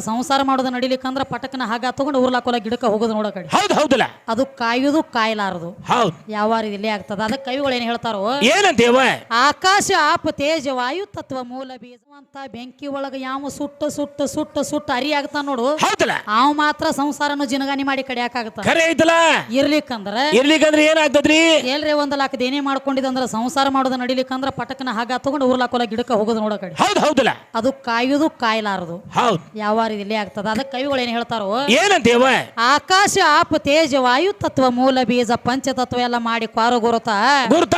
ಸಂಸಾರ ಮಾಡೋದು ನಡಿಲಿಕ್ಕಂದ್ರ ಪಟಕನ ಹಾಗ ತಗೊಂಡು ಉರ್ಲಾಕೋಲ ಗಿಡಕ್ಕೆ ಹೋಗೋದು ನೋಡೋ ಕಡೆ. ಹೌದು ಹೌದಲ್ಲ? ಅದು ಕಾಯುವುದು ಕಾಯಲಾರದು. ಹೌದು. ಯಾವ ಇಲ್ಲೇ ಆಗ್ತದ. ಅದಕ್ಕೆ ಕವಿಗಳು ಏನ್ ಹೇಳ್ತಾರೋ? ಏನಂತೇವ ಆಕಾಶ ಆಪ ತೇಜ ವಾಯು ತತ್ವ ಮೂಲ ಬೀಜ ಅಂತ ಬೆಂಕಿ ಒಳಗ ಯಾವ ಸುಟ್ಟ ಸುಟ್ಟ ಸುಟ್ಟ ಸುಟ್ಟ ಅರಿ ಆಗ್ತಾ ನೋಡು. ಹೌದಲ್ಲ? ಅವ್ ಮಾತ್ರ ಸಂಸಾರನು ಜಿನಗಾನಿ ಮಾಡಿ ಕಡಿಯಾಕಾಗತ್ತ ಖರೆ ಐತಲ್ಲ? ಇರ್ಲಿಕ್ಕಂದ್ರ ಇರ್ಲಿಕ್ಕಂದ್ರೆ ಏನಾಗ್ತದ್ರಿ ಎಲ್ರಿ ಒಂದ್ ಲಾಕ್ ಏನೇ ಮಾಡ್ಕೊಂಡಿದಂದ್ರ ಸಂಸಾರ ಮಾಡೋದು ನಡಿಲಿಕ್ಕಂದ್ರ ಪಟಕನ ಹಾಗ ತಗೊಂಡು ಊರ್ಲಾಕೋಲ ಗಿಡಕ್ಕೆ ಹೋಗೋದು ನೋಡೋ ಕಡೆ. ಹೌದು ಹೌದಲ್ಲ? ಅದು ಕಾಯುವುದು ಕಾಯಲಾರದು. ಹೌದು. ಯಾವ ಇಲ್ಲೇ ಆಗ್ತದ. ಅದಕ್ಕೆ ಕವಿಗಳು ಏನ್ ಹೇಳ್ತಾರೋ? ಏನಂತೇವ ಆಕಾಶ ಆಪ ತೇಜ ವಾಯು ತತ್ವ ಮೂಲ ಬೀಜ ಪಂಚತತ್ವ ಎಲ್ಲ ಮಾಡಿ ಕ್ವಾರು ಗುರುತ. ಗುರುತ?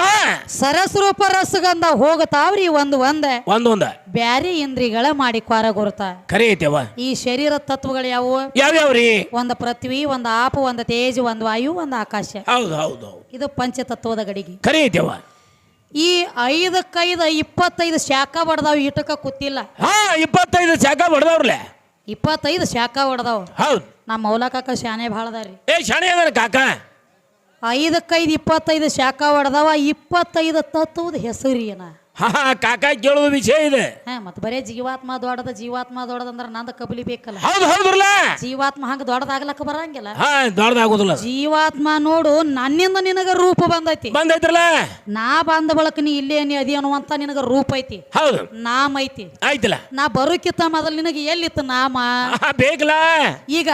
ಸರಸ್ವರೂಪ ರಸಗಂಧ ಹೋಗತಾವ್ರಿ ಒಂದು ಒಂದ. ಒಂದ್ ಒಂದ. ಬ್ಯಾರಿ ಇಂದ್ರಿಗಳ ಮಾಡಿ ಕ್ವಾರ ಗುರುತ. ಕರೀತೇವ ಐತೇವ ಈ ಶರೀರ ತತ್ವಗಳು ಯಾವುವು ಯಾವ್ಯಾವ್ರಿ? ಒಂದು ಪೃಥ್ವಿ ಒಂದು ಆಪ ಒಂದು ತೇಜ ಒಂದ್ ವಾಯು ಒಂದು ಆಕಾಶ. ಹೌದು ಹೌದು ಇದು ಪಂಚತತ್ವದ ಗಡಿಗೆ. ಕರೀತೇವ ಐತೇವ ಈ ಐದಕ್ಕೈದು ಇಪ್ಪತ್ತೈದು ಶಾಖ ಬಡ್ದಾವ್ ಇಟಕ ಕೂತಿಲ್ಲ. ಹಾ ಇಪ್ಪತ್ತೈದು ಶಾಖ ಬಡ್ದವ್ರಲೆ ಇಪ್ಪತ್ತೈದು ಶಾಖ ಹೊಡೆದಾವ್. ಹೌದು. ನಮ್ಮ ಮೌಲಕಾಕ ಶಾನೆ ಭಾಳದಾರಿ ಏ ಶಾಣೆ ಅದಾನ ಕಾಕ. ಐದಕ್ಕೈದು ಇಪ್ಪತ್ತೈದು ಶಾಖ ಹೊಡೆದವ ಇಪ್ಪತ್ತೈದು ತತ್ವದ ಹೆಸರು ಏನ? ಹಾ ಹಾ ಕಾಕ ಕೇಳುವ ವಿಷಯ ಇದೆ. ಹಾ ಮತ್ತೆ ಬರೇ ಜೀವಾತ್ಮ ದೊಡ್ಡದ ಜೀವಾತ್ಮ ದೊಡ್ಡದಂದ್ರ ನಂದ ಕಬಲಿ ಬೇಕಲ್ಲ. ಹೌದು ಹೌದ್ರಲ್ಲ ಜೀವಾತ್ಮ ಹಂಗ ದೊಡ್ಡದಾಗ್ಲಕ್ಕ ಬರಂಗಿಲ್ಲ. ಹಾ ದೊಡ್ಡದಾಗೋದಿಲ್ಲ ಜೀವಾತ್ಮ ನೋಡು ನನ್ನಿಂದ ನಿನಗ ರೂಪ ಬಂದೈತಿ. ಬಂದೈತ್ರಲ್ಲ? ನಾ ಬಂದ ಬಳಕ ನೀ ಇಲ್ಲೇ ನೀ ಅದಿ ಅನ್ನುವಂತ ನಿನಗ ರೂಪ ಐತಿ. ಹೌದು. ನಾಮ ಐತಿ. ಆಯ್ತಲ್ಲ. ನಾ ಬರೋಕಿತ್ತ ಮೊದಲು ನಿನಗೆ ಎಲ್ಲಿತ್ತು ನಾಮ? ಬೇಕಲ್ಲ? ಈಗ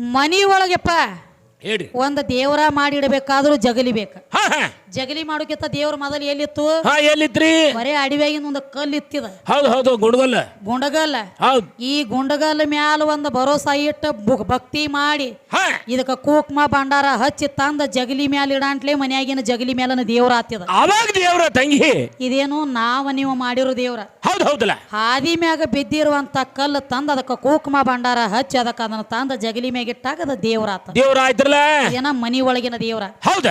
ಮನಿ ಒಳಗೆಪ್ಪ. ಹೇಳ್ರಿ ಒಂದು ದೇವರ ಮಾಡಿಡಬೇಕಾದ್ರೂ ಜಗಲಿ ಬೇಕ. ಹಾ ಹಾ. ಜಗಲಿ ಮಾಡೋಕಿತ್ತ ದೇವ್ರ ಮೊದಲು ಎಲ್ಲಿತ್ತು? ಹಾ ಎಲ್ಲಿತ್ರಿ ಬರೇ ಅಡಿವ್ಯಾಗಿನ ಒಂದು ಕಲ್ಲು ಇತ್ತಿದ. ಹೌದು ಹೌದು ಗುಡ್ಗಲ್ಲ ಗುಂಡಗಲ್ಲ ಹೌದು. ಈ ಗುಂಡಗಲ್ಲ ಮ್ಯಾಲ ಒಂದು ಭರೋಸಾ ಇಟ್ಟು ಬು- ಭಕ್ತಿ ಮಾಡಿ ಹಾ. ಇದಕ್ಕ ಕೂಕ್ಮ ಭಂಡಾರ ಹಚ್ಚಿ ತಂದ ಜಗಲಿ ಮ್ಯಾಲ ಇಡಾಂಟ್ಲೆ ಮನ್ಯಾಗಿನ ಜಗಲಿ ಮ್ಯಾಲನ ದೇವ್ರ ಆತಿದ ಅವಾಗ ದೇವ್ರ ತಂಗಿ. ಇದೇನು ನಾವ ನೀವು ಮಾಡಿರೋ ದೇವ್ರ. ಹೌದು ಹೌದಲ್ಲ. ಹಾದಿ ಮ್ಯಾಗ ಬಿದ್ದಿರುವಂತ ಕಲ್ಲು ತಂದ ಅದಕ್ಕ ಕೂಕ್ಮ ಭಂಡಾರ ಹಚ್ಚಿ ಅದಕ್ಕ ಅದನ್ನ ತಂದ ಜಗಲಿ ಮ್ಯಾಗ ಇಟ್ಟಾಗ ಅದ ದೇವ್ರ ಆತ. ದೇವ್ರ ಇದೇನ ಮನಿ ಒಳಗಿನ ದೇವ್ರ? ಹೌದ.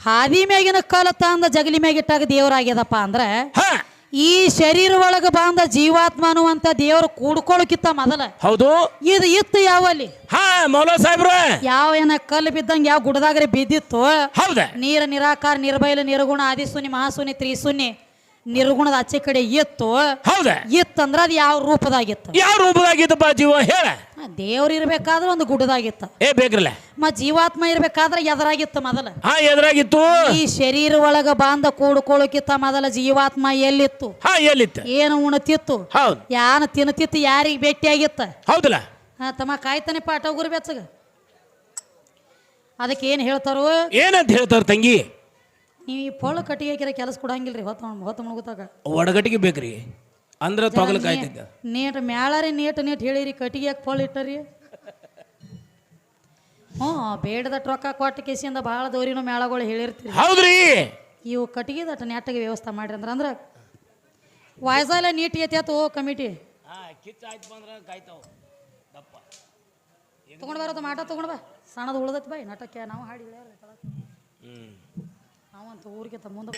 ಹಾದಿ ಮ್ಯಾಗಿನ ಕಲ್ಲು ತಂದ ಜಗಲಿ ಮ್ಯಾಗಿಟ್ಟಾಗ ದೇವ್ರ ಆಗ್ಯದಪ್ಪ ಅಂದ್ರ ಹಾ. ಈ ಶರೀರ ಒಳಗ ಬಂದ ಜೀವಾತ್ಮ ಅನ್ನುವಂತ ದೇವ್ರು ಕೂಡ್ಕೊಳಕಿತ್ತ ಮೊದಲ. ಹೌದು. ಇದು ಇತ್ತು ಯಾವಲ್ಲಿ? ಹಾ ಮೌಲ ಸಾಹೇಬ್ರ. ಯಾವ ಏನ ಕಲ್ಲು ಬಿದ್ದಂಗ ಯಾವ ಗುಡದಾಗ್ರೆ ಬಿದ್ದಿತ್ತು? ಹೌದ. ನೀರ ನಿರಾಕಾರ ನಿರ್ಬೈಲ ನಿರ್ಗುಣ ಆದಿಶೂನ್ಯ ಮಹಾಶೂನ್ಯ ತ್ರಿಶೂನ್ಯ ನಿರ್ಗುಣದ ಆಚೆ ಕಡೆ ಇತ್ತು. ಹೌದ. ಇತ್ತಂದ್ರ ಅದು ಯಾವ ರೂಪದಾಗಿತ್ತು? ಯಾವ ರೂಪದಾಗಿತ್ತಪ್ಪ ಜೀವ ಹೇಳ. ದೇವ್ರು ಇರ್ಬೇಕಾದ್ರೆ ಒಂದು ಗುಡ್ಡದಾಗಿತ್ತು. ಏ ಬೇಕ್ರಲ್ಲ ಮಾ ಜೀವಾತ್ಮ ಇರ್ಬೇಕಾದ್ರೆ ಎದರಾಗಿತ್ತು ಮೊದಲ. ಹಾ ಎದುರಾಗಿತ್ತು. ಈ ಶರೀರ ಒಳಗ ಬಾಂಧ ಕೂಡ್ಕೊಳ್ಳೋಕಿತ್ತ ಮೊದಲ ಜೀವಾತ್ಮ ಎಲ್ಲಿತ್ತು? ಹಾ ಎಲ್ಲಿತ್ತು? ಏನು ಉಣತಿತ್ತು? ಹೌದು. ಯಾನ ತಿನ್ನತಿತ್ತು ಯಾರಿಗೆ ಭೇಟಿಯಾಗಿತ್ತ? ಹೌದಲ್ಲ. ಹಾ ತಮ್ಮ ಕಾಯ್ತಾನೆ ಪಾಠ ಗುರು ಬೆಚ್ಚಗ. ಅದಕ್ಕೆ ಏನು ಹೇಳ್ತಾರೋ? ಏನಂತ ಹೇಳ್ತಾರ ತಂಗಿ? ನೀವು ಈ ಪೊಳ್ಳು ಕಟ್ಟಿಗೆ ಹಾಕಿರ ಕೆಲಸ ಕೊಡಂಗಿಲ್ರಿ ಹೊತ್ತ ಹೊತ್ತ ಮುಳುಗುತ್ತಾಗ. ಒಡಗಟ್ಟಿಗೆ ಬೇಕ್ರಿ. ಅಂದ್ರ ತೊಗಲ ಕಾಯ್ತಿದ್ದ ನೀಟ್ ಮ್ಯಾಳರಿ ನೀಟ್ ನೀಟ್ ಹೇಳಿರಿ ಕಟ್ಟಿಗೆ ಯಾಕೆ ಫೋಲ್ ಇಟ್ಟರಿ. ಹ್ಞೂ ಬೇಡದ ರೊಕ್ಕ ಕೊಟ್ಟ ಕೇಸಿಂದ ಭಾಳ ದೋರಿನೂ ಮೇಳಗಳು ಹೇಳಿರ್ತೀರಿ. ಹೌದ್ರಿ? ಇವು ಕಟ್ಟಿಗೆ ದಟ್ಟ ನೆಟ್ಟಗೆ ವ್ಯವಸ್ಥೆ ಮಾಡ್ರಿ ಅಂದ್ರೆ ಅಂದ್ರೆ ವಾಯ್ಸಲ್ಲ ನೀಟ್ ಐತಿ ಓ ಕಮಿಟಿ. ತಗೊಂಡ್ ಬರೋದು ಮಾಟ ತಗೊಂಡ್ ಬಾ. ಸಣ್ಣದು ಉಳ್ದತ್ ಬಾಯ್ ನಾಟಕ ನಾವು ಹಾಡಿ ಅವಂತ ಊರಿಗೆ ತಮ್ಮ ಮುಂದೆ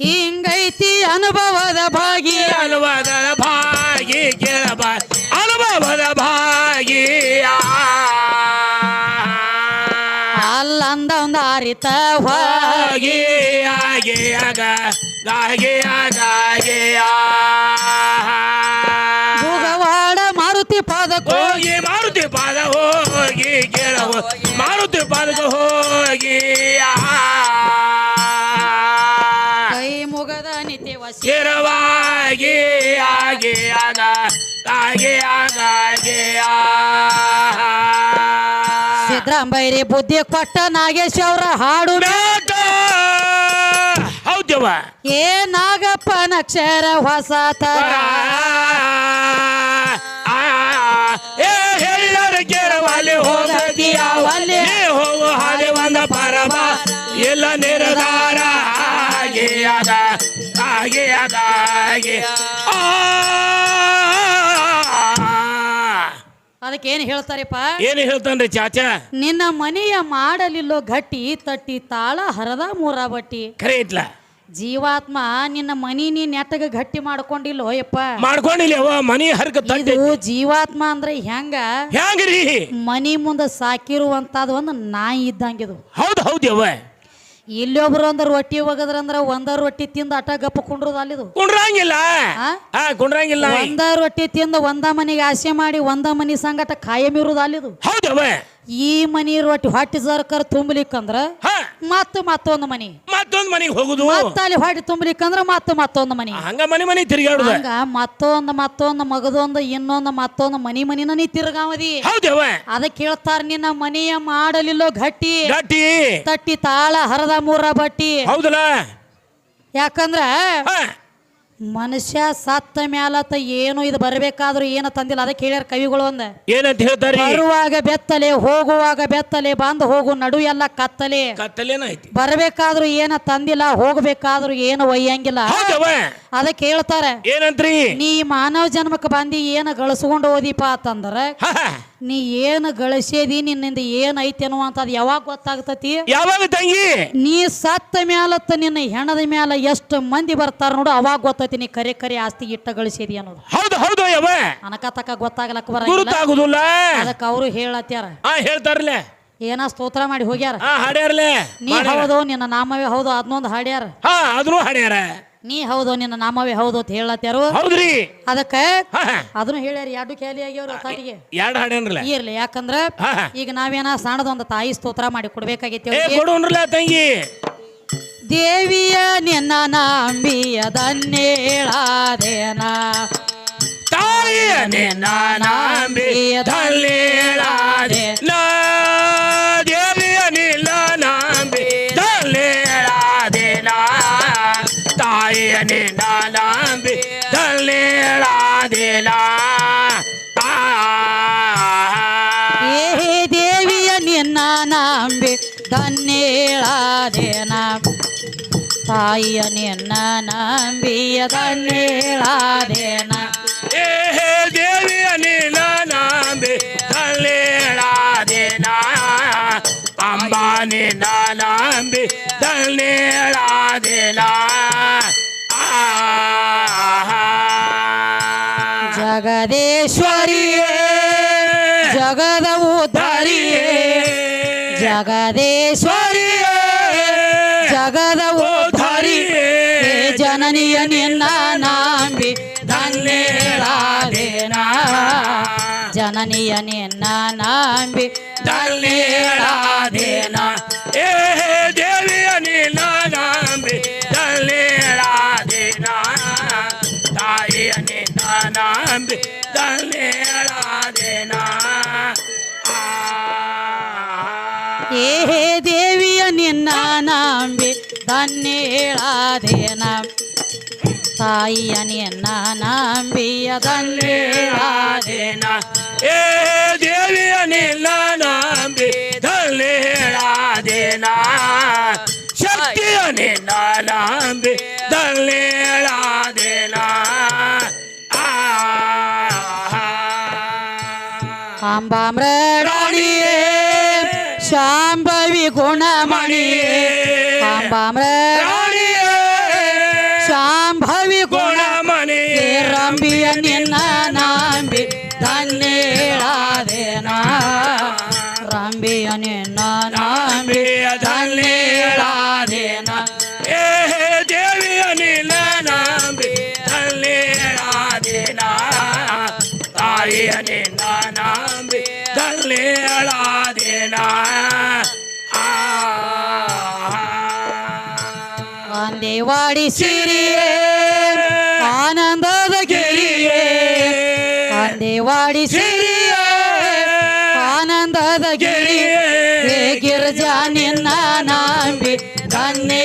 ಹಿಂಗೈತಿ ಅನುಭವದ ಭಾಗಿ ಅನುಭವದ ಭಾಗಿ ಕೇಳಬ ಅನುಭವದ ಭಾಗಿ ಅಲ್ಲಂದ ಒಂದು ಅರಿತ ಹೋಗಿ ಆಗಿ ಆಗ ಗಾಗೆ ಆಗಾಗೆ ಸ್ಥಿರವಾಗಿ ಆಗಿ ಆಗ ಆಗಿ ಆಗಾಗೆ ಸಿದ್ದರಾಮಯ್ಯರಿ ಬುದ್ಧಿ ಕೊಟ್ಟ ನಾಗೇಶ್ ಅವರ ಹಾಡು ಹೌದವ ಏ ನಾಗಪ್ಪ ನಕ್ಷರ ಹೊಸ ತರ. ಹೋಗತಿ ಅವಲ್ಲಿ ಹೋಗು ಹಾಗೆ ಒಂದ ಪರಮ ಎಲ್ಲ ನಿರ್ಧಾರ ಹಾಗೆ ಅದ ಹಾಗೆ ಅದ ಹಾಗೆ ಅದಕ್ಕೆ ಏನ್ ಹೇಳ್ತಾರಪ್ಪ? ಏನು ಹೇಳ್ತಾನ್ರಿ ಚಾಚಾ? ನಿನ್ನ ಮನೆಯ ಮಾಡಲಿಲ್ಲೋ ಗಟ್ಟಿ ತಟ್ಟಿ ತಾಳ ಹರದ ಮೂರ ಬಟ್ಟಿ. ಖರೆ ಜೀವಾತ್ಮ ನಿನ್ನ ಮನಿ ನೀ ನೆಟ್ಟಗ ಗಟ್ಟಿ ಮಾಡ್ಕೊಂಡಿಲ್ಲೋ ಯಪ್ಪ? ಮಾಡ್ಕೊಂಡಿಲ್ಲ ಅವ್ವ ಮನಿ ಹರ್ಕ ಇದು ಜೀವಾತ್ಮ ಅಂದ್ರೆ ಹೆಂಗ? ಹೆಂಗ್ರಿ? ಮನಿ ಮುಂದೆ ಸಾಕಿರುವಂತದ ಒಂದು ನಾಯಿ ಇದ್ದಂಗಿದು ಹೌದು ಹೌದು ಇಲ್ಲೊಬ್ರು ಅಂದ್ರ ರೊಟ್ಟಿ ಒಗದ್ರಂದ್ರ ಒಂದ ರೊಟ್ಟಿ ತಿಂದ ಅಟ ಗಪ್ಪ ಕುಂಡ್ರದ ಅಲ್ಲಿದು. ಕುಂಡ್ರಂಗಿಲ್ಲ? ಆ? ಹಾ ಕುಂಡ್ರಂಗಿಲ್ಲ ಒಂದ ರೊಟ್ಟಿ ತಿಂದ ಒಂದ ಮನಿಗೆ ಆಸೆ ಮಾಡಿ ಒಂದ ಮನಿ ಸಂಗಟ ಕಾಯಂ ಇರುದ ಅಲ್ಲಿದು. ಹೌದವ ಈ ಮನಿ ರೊಟ್ಟಿ ಹೊಟ್ಟಿ ಸರ್ಕಾರ ತುಂಬಲಿಕ್ಕಂದ್ರ ಹಾ. ಮತ್ತ ಮತ್ತೊಂದು ಮನಿ. ಮತ್ತೊಂದ್ ಮನೆಗೆ ಹೋಗುದು. ಮತ್ತ ಅಲ್ಲಿ ಹೊಟ್ಟೆ ತುಂಬಲಿಕ್ಕಂದ್ರ ಮತ್ತ ಮತ್ತೊಂದು ಮನಿ. ಹಂಗ ಮನಿ ಮನಿ ತಿರ್ಗಾಡುದ ಹಂಗ ಮತ್ತೊಂದು ಮತ್ತೊಂದು ಮಗದೊಂದು ಇನ್ನೊಂದು ಮತ್ತೊಂದು ಮನಿ ಮನಿನ ನೀ ತಿರುಗಾವದಿ. ಹೌದವ ಅದಕ್ಕೆ ಹೇಳ್ತಾರ ನಿನ್ನ ಮನೆಯ ಮಾಡಲಿಲ್ಲೋ ಗಟ್ಟಿ. ಗಟ್ಟಿ. ತಟ್ಟಿ ತಾಳ ಹರದ ಮೂರ ಬಟ್ಟಿ. ಹೌದಲ್ಲ. ಯಾಕಂದ್ರ ಮನುಷ್ಯ ಸತ್ತ ಮ್ಯಾಲತ್ತ ಏನು ಇದು ಬರ್ಬೇಕಾದ್ರೂ ಏನು ತಂದಿಲ್ಲ. ಅದಕ್ಕೆ ಹೇಳ್ಯಾರ ಕವಿಗಳು ಒಂದ. ಏನಂತ ಹೇಳ್ತಾರೆ? ಬರುವಾಗ ಬೆತ್ತಲೆ ಹೋಗುವಾಗ ಬೆತ್ತಲೆ ಬಂದು ಹೋಗು ನಡು ಎಲ್ಲ ಕತ್ತಲೆ. ಕತ್ತಲೇನ ಐತಿ. ಬರಬೇಕಾದ್ರೂ ಏನ ತಂದಿಲ್ಲ ಹೋಗ್ಬೇಕಾದ್ರೂ ಏನು ಒಯ್ಯಂಗಿಲ್ಲ. ಅದಕ್ಕೆ ಹೇಳ್ತಾರೆ ಏನಂತ್ರಿ? ನೀ ಮಾನವ ಜನ್ಮಕ್ಕೆ ಬಂದಿ ಏನು ಗಳಿಸ್ಕೊಂಡು ಓದಿಪ ಅಂತಂದ್ರ. ನೀ ಏನು ಗಳಿಸೇದಿ ನಿನ್ನಿಂದ ಏನ್ ಐತಿ ಅನ್ನುವಂಥದ್ದು ಯಾವಾಗ ಗೊತ್ತಾಗ್ತತಿ? ಯಾವಾಗ ತಂಗಿ? ನೀ ಸತ್ತ ಮ್ಯಾಲತ್ತ ನಿನ್ನ ಹೆಣದ ಮ್ಯಾಲ ಎಷ್ಟು ಮಂದಿ ಬರ್ತಾರ ನೋಡು ಅವಾಗ ಗೊತ್ತೈತಿ ನೀ ಕರೆ ಕರೆ ಆಸ್ತಿ ಇಟ್ಟ ಗಳಿಸೇದಿ ಅನ್ನೋದು. ಹೌದು ಹೌದು ಯವ ಅನಕ ತಕ ಗೊತ್ತಾಗ್ಲಕ್ಕ ಬರಂಗಿಲ್ಲ. ಗುರುತಾಗುದಿಲ್ಲ. ಅದಕ್ಕೆ ಅವರು ಹೇಳತ್ಯಾರ. ಆ ಹೇಳ್ತಾರಲ್ಲ ಏನ ಸ್ತೋತ್ರ ಮಾಡಿ ಹೋಗ್ಯಾರ? ಹಾಡ್ಯಾರ್ಲೆ ಹಾಡ್ಯಾರಲೆ. ನೀ ಹೌದು ನಿನ್ನ ನಾಮವೇ ಹೌದು ಅದನ್ನೊಂದು ಹಾಡ್ಯಾರ. ಹಾ ಅದನ್ನು ಹಾಡ್ಯಾರ. ನೀ ಹೌದು ನಿನ್ನ ನಾಮವೇ ಹೌದು ಅಂತ ಹೇಳತ್ತಾರು ಹೌದ್ರಿ. ಅದಕ್ಕ ಅದನ್ನು ಹೇಳ್ಯಾರ ಎರಡು ಖ್ಯಾಲಿ ಆಗ್ಯಾವ್ರ ತಾಟಿಗೆ ಎರಡು ಹಾಡೇನ್ರಲ್ಲ ಇರ್ಲಿ ಯಾಕಂದ್ರ ಈಗ ನಾವೇನ ಸಣ್ಣದೊಂದು ತಾಯಿ ಸ್ತೋತ್ರ ಮಾಡಿ ಕೊಡ್ಬೇಕಾಗೈತಿ ತಂಗಿ. ದೇವಿಯ ನಿನ್ನ ನಂಬಿಯದನ್ನೇಳಾದೇನ. ತಾಯಿಯ ನಿನ್ನ ನಾಂಬಿ ನಾ ತಾಯಿಯ ನಿನ್ನ ನಂಬಿ ದಲ್ಲೇಳಾದೆ ನಾ ಆ. ಏ ದೇವಿಯ ನಿನ್ನ ನಂಬಿ ದನ್ನೇಳಾದೇನ. ತಾಯಿಯ ನಿನ್ನ ನಂಬಿಯ ನಂಬಿಯದನ್ನೇಳಾದೇನ ಏ ದೇವಿಯ ನಿನ್ನ ನಂಬಿ ದಲ್ಲೇಳಾದೆ ನಾ ಅಂಬಾ ನಿನ್ನ ಜಗದೇಶ್ವರಿಯೇ ಜಗದ ಉದ್ಧಾರಿಯೇ ಜಗದೇಶ್ವರಿಯೇ. ಧನ್ಯರಾದೇನ ತಾಯಿಯ ನಿನ್ನ ನಂಬಿಯ ತನ್ನೇಳಾದೇನ ಏ ದೇವಿಯ ನಿನ್ನ ನಂಬಿ ದಲ್ಲೇಳಾದೇನ ಶಕ್ತಿಯ ನಿನ್ನ ನಂಬಿ ಆ. ಅಂಬಾಮ್ರಣಿಯೇ ಶಾಂಭವಿ ಗುಣಮಣಿಯೇ ಅಂಬಾಮ್ರ ಶಾಂಭವಿ ಗುಣ. ಗುಣಮಣಿಯೇ ರಂಬಿಯ ನಿನ್ನ ನಂಬಿ ಧನ್ಯರಾದೇನ ರಂಬಿಯ ನಿನ್ನ ನಾಂಬಿ ದಲ್ಲೇಳಾದೇನ ಏ ದೇವಿಯ ನಿನ್ನ ನಂಬಿ ದಲ್ಲೇಳಾದೇನ ತಾಯಿಯ ನಿನ್ನ ನಂಬಿ ದಲ್ಲೇಳಾದೇನ ಆ. ಅಂದೇವಾಡಿ ಸಿರಿಯೇ ಆನಂದದ ಗಿರಿಯೇ ಅಂದೇವಾಡಿ ಸಿರಿಯೇ ಆನಂದದ ಗಿರಿಯೇ ಗಿರ್ಜಾ ನಿನ್ನ ನಾಂಬಿ ಧನ್ಯ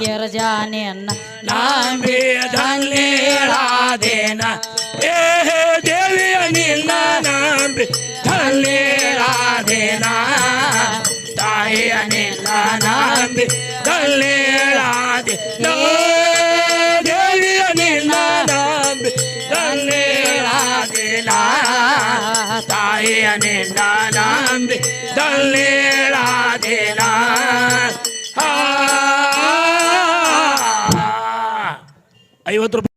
ಗಿರ್ಜಾ ನಿನ್ನ ನಾಂಬಿ ದಲ್ಲೇಳಾದೇನ ದಲ್ಲೇಳಾದೆ ದೇವಿಯ ನಿನ್ನ ನಂಬಿ ದಲ್ಲೇಳಾದೇನ ತಾಯಿಯ ದಲ್ಲೇಳಾದೇನ ಆ. ಐವತ್ತು ರೂಪಾಯಿ